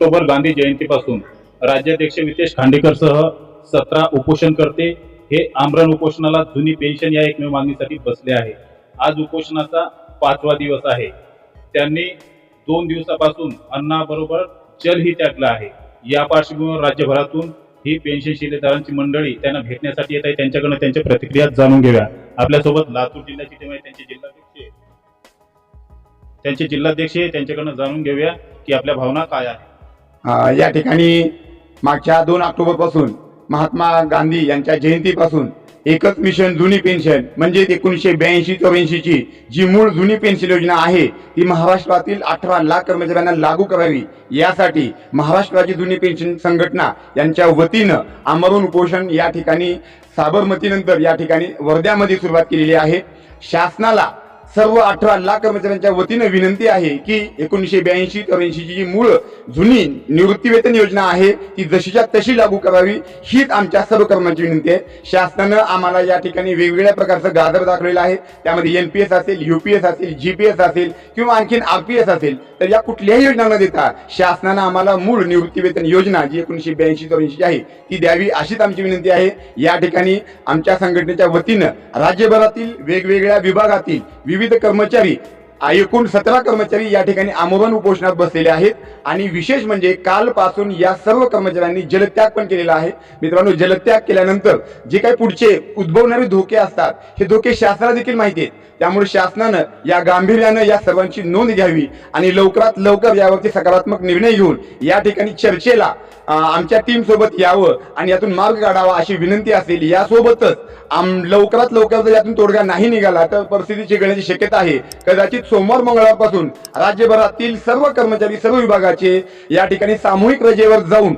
October Gandhi जयंतीपासून राज्याध्यक्ष नितेश खांडेकरसह सतरा उपोषण करते हे आमरण उपोषणाला जुनी पेन्शन या एकमेव मागणीसाठी बसले आहे. आज उपोषणाचा पाचवा दिवस आहे. त्यांनी दोन दिवसापासून अन्नाबरोबर जलही त्यागला आहे. या पार्श्वभूमीवर राज्यभरातून ही पेन्शन शिलेदारांची मंडळी त्यांना भेटण्यासाठी येत आहे. त्यांच्याकडनं त्यांच्या प्रतिक्रिया जाणून घेऊया. आपल्यासोबत लातूर जिल्ह्याची टीम आहे म्हणजे त्यांचे जिल्हाध्यक्ष त्यांचे जिल्हाध्यक्ष आहे, त्यांच्याकडनं जाणून घेऊया की आपल्या भावना काय आहे या ठिकाणी मागच्या दोन ऑक्टोबरपासून महात्मा गांधी यांच्या जयंतीपासून एकच मिशन जुनी पेन्शन म्हणजे एकोणीसशे ब्याऐंशी चौऱ्याऐंशीची जी मूळ जुनी पेन्शन योजना आहे ती महाराष्ट्रातील अठरा लाख कर्मचाऱ्यांना लागू करावी. यासाठी महाराष्ट्राची जुनी पेन्शन संघटना यांच्या वतीनं आमरण उपोषण या ठिकाणी साबरमतीनंतर या ठिकाणी वर्ध्यामध्ये सुरुवात केलेली आहे. शासनाला सर्व अठरा लाख कर्मचाऱ्यांच्या वतीनं विनंती आहे की एकोणीसशे ब्याऐंशी चौऱ्याऐंशीची जी मूळ जुनी निवृत्तीवेतन योजना आहे ती जशीच्या तशी लागू करावी हीच आमच्या सर्व कर्मचारी विनंती आहे. शासनानं आम्हाला या ठिकाणी वेगवेगळ्या प्रकारचं गाजर दाखवलेलं आहे. त्यामध्ये एन पी एस असेल युपीएस असेल जीपीएस असेल किंवा आणखीन आरपीएस असेल तर या कुठल्याही योजना न देता शासनानं आम्हाला मूळ निवृत्तीवेतन योजना जी एकोणीसशे ब्याऐंशी चौऱ्याऐंशी आहे ती द्यावी अशीच आमची विनंती आहे. या ठिकाणी आमच्या संघटनेच्या वतीनं राज्यभरातील वेगवेगळ्या विभागातील विविध कर्मचारी एकूण सतरा कर्मचारी या ठिकाणी आमरण उपोषणात बसलेले आहेत. आणि विशेष म्हणजे कालपासून या सर्व कर्मचाऱ्यांनी जलत्याग पण केलेला आहे. मित्रांनो जलत्याग केल्यानंतर जे काही पुढचे उद्भवणारे धोके असतात हे धोके शासनाला देखील माहिती आहेत. त्यामुळे शासनानं या गांभीर्यानं या सर्वांची नोंद घ्यावी आणि लवकरात लवकर यावरती सकारात्मक निर्णय घेऊन या ठिकाणी चर्चेला आमच्या टीम सोबत यावं आणि यातून मार्ग काढावा अशी विनंती असेल यासोबतच आम लवकरात लवकर जर यातून तोडगा नाही निघाला तर परिस्थिती चिघळण्याची शक्यता आहे. कदाचित सोमवार मंगळवारपासून राज्यभरातील सर्व कर्मचारी सर्व विभागाचे या ठिकाणी सामूहिक रजेवर जाऊन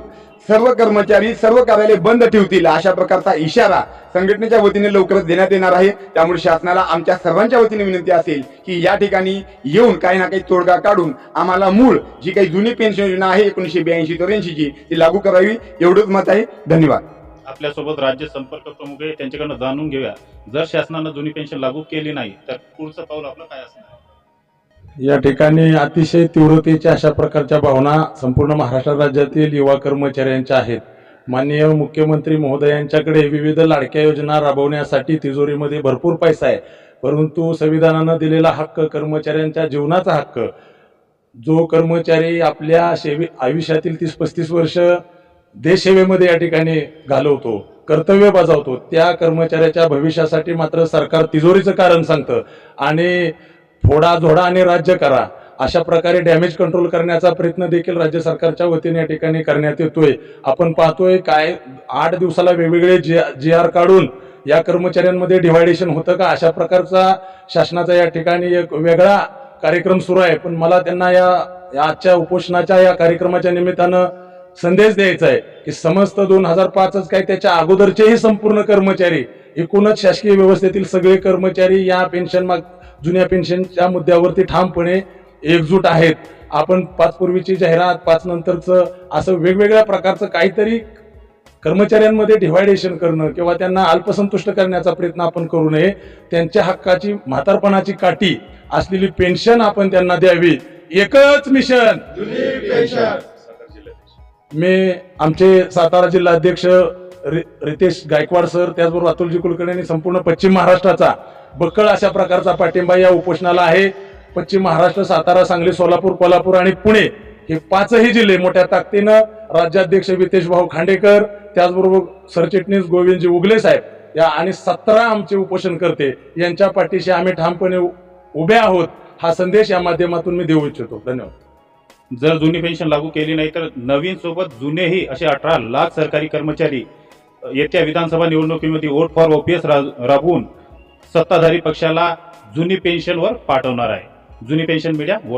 सर्व कर्मचारी सर्व कार्यालय बंद ठेवतील अशा प्रकारचा इशारा संघटनेच्या वतीने लवकरच देण्यात येणार आहे. त्यामुळे शासनाला आमच्या सर्वांच्या वतीने विनंती असेल की या ठिकाणी येऊन काही ना काही तोडगा काढून आम्हाला मूळ जी काही जुनी पेन्शन योजना आहे एकोणीशे ब्याऐंशी चौऱ्याऐंशीची ती लागू करावी. एवढंच मत आहे. धन्यवाद. आपल्यासोबत राज्य संपर्क प्रमुख आहे. त्यांच्याकडनं जाणून घेऊया. जर शासनानं जुनी पेन्शन लागू केली नाही तर पुढचं पाऊल आपलं काय असणार? या ठिकाणी अतिशय तीव्रतेच्या अशा प्रकारच्या भावना संपूर्ण महाराष्ट्र राज्यातील युवा कर्मचाऱ्यांच्या आहेत. माननीय मुख्यमंत्री महोदयांच्याकडे विविध लाडक्या योजना राबवण्यासाठी तिजोरीमध्ये भरपूर पैसा आहे. परंतु संविधानानं दिलेला हक्क कर्मचाऱ्यांच्या जीवनाचा हक्क. जो कर्मचारी आपल्या सेवे आयुष्यातील तीस पस्तीस वर्ष देशसेवेमध्ये या ठिकाणी घालवतो कर्तव्य बजावतो त्या कर्मचाऱ्याच्या भविष्यासाठी मात्र सरकार तिजोरीचं कारण सांगतं. आणि फोडा झोडा आणि राज्य करा. अशा प्रकारे डॅमेज कंट्रोल करण्याचा प्रयत्न देखील राज्य सरकारच्या वतीने या ठिकाणी करण्यात येतोय. आपण पाहतोय काय आठ दिवसाला वेगवेगळे जी जी आर काढून या कर्मचाऱ्यांमध्ये डिव्हायडेशन होतं का? अशा प्रकारचा शासनाचा या ठिकाणी एक वेगळा कार्यक्रम सुरू आहे. पण मला त्यांना या या आजच्या उपोषणाच्या या कार्यक्रमाच्या निमित्तानं संदेश द्यायचा आहे की समस्त दोन हजार पाचच काय त्याच्या अगोदरचेही संपूर्ण कर्मचारी एकूणच शासकीय व्यवस्थेतील सगळे कर्मचारी या पेन्शन माग जुन्या पेन्शनच्या मुद्द्यावरती ठामपणे एकजूट आहेत. आपण पाच पूर्वीची जाहिरात पाच नंतरचं असं वेगवेगळ्या प्रकारचं काहीतरी कर्मचाऱ्यांमध्ये डिव्हायडेशन करणं किंवा त्यांना अल्पसंतुष्ट करण्याचा प्रयत्न आपण करू नये. त्यांच्या हक्काची म्हातारपणाची काठी असलेली पेन्शन आपण त्यांना द्यावी. एकच मिशन मी आमचे सातारा जिल्हा अध्यक्ष रितेश गायकवाड सर त्याचबरोबर अतुलजी कुलकर्णी आणि संपूर्ण पश्चिम महाराष्ट्राचा बक्कळ अशा प्रकारचा पाठिंबा या उपोषणाला आहे. पश्चिम महाराष्ट्र सातारा सांगली सोलापूर कोल्हापूर आणि पुणे हे पाचही जिल्हे मोठ्या ताकदीनं राज्याध्यक्ष वितेश भाऊ खांडेकर त्याचबरोबर सरचिटणीस गोविंदजी उगले साहेब या आणि सतरा आमचे उपोषण करते यांच्या पाठीशी आम्ही ठामपणे उभे आहोत. हा संदेश या माध्यमातून मी देऊ इच्छितो. धन्यवाद. जर जुनी पेन्शन लागू केली नाही तर नवीन सोबत जुनेही असे अठरा लाख सरकारी कर्मचारी येत्या विधानसभा निवडणुकीमध्ये वोट फॉर ओपीएस राबवून सत्ताधारी पक्षाला जुनी पेन्शनवर पाठवणार आहे. जुनी पेन्शन मीडिया